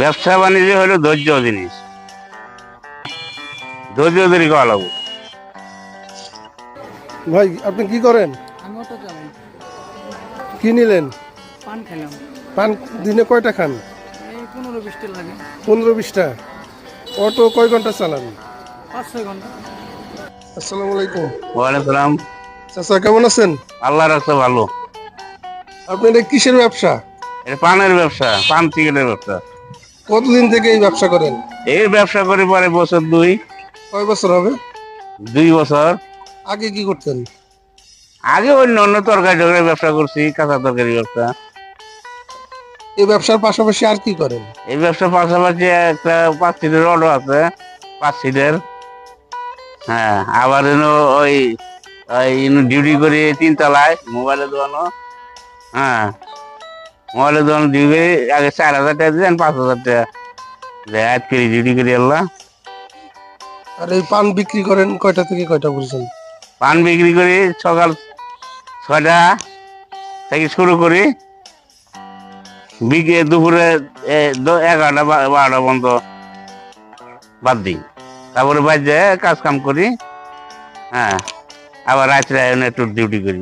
ব্যবসা বাণিজ্য হলো ধৈর্য জিনিস। ধৈর্য ধরে করা লাগবে। ভাই আপনি কি করেন? আমি অটো চালাই। কি নিলেন? পান খেলাম। পান দিনে কয়টা খান? এই পনেরো বিশটা লাগে। পনেরো বিশটা অটো কয় ঘণ্টা চালান? পাঁচ ছয় ঘণ্টা। আসসালামু আলাইকুম। ওয়ালাইকুম। সালাম চাচা কেমন আছেন? আল্লাহ রাখতে ভালো। আপনি এটা কিসের ব্যবসা? এটা পানের ব্যবসা পান সিগারেটের ব্যবসা। কতদিন থেকে এই ব্যবসা করেন? এই ব্যবসা করে পরে বছর দুই। কয় বছর হবে? দুই বছর। আগে কি করতেন? আগে অন্য অন্য তরকারি টরকারি ব্যবসা করছি কাঁচা তরকারি ব্যবসা। এই ব্যবসার পাশাপাশি আর কি করেন? এই ব্যবসার পাশাপাশি একটা পাঁচ সিটের অটো আছে পাঁচ সিটের। হ্যাঁ আবার ওই ওই ডিউটি করি তিনতলায় মোবাইলের দোকানও হ্যাঁ। মোবাইলের দোকান করি আগে চার হাজার টাকা দিলেন পাঁচ হাজার টাকা। আজ করি ডিউটি করি আল্লাহ আর এই পান বিক্রি করেন কয়টা থেকে কয়টা পর্যন্ত? পান বিক্রি করি সকাল ছয়টা থেকে শুরু করি। বিকে দুপুরে এগারোটা বারোটা পর্যন্ত বাদ দিই। তারপরে বাজে কাজ কাম করি। হ্যাঁ আবার রাত্রে একটু ডিউটি করি।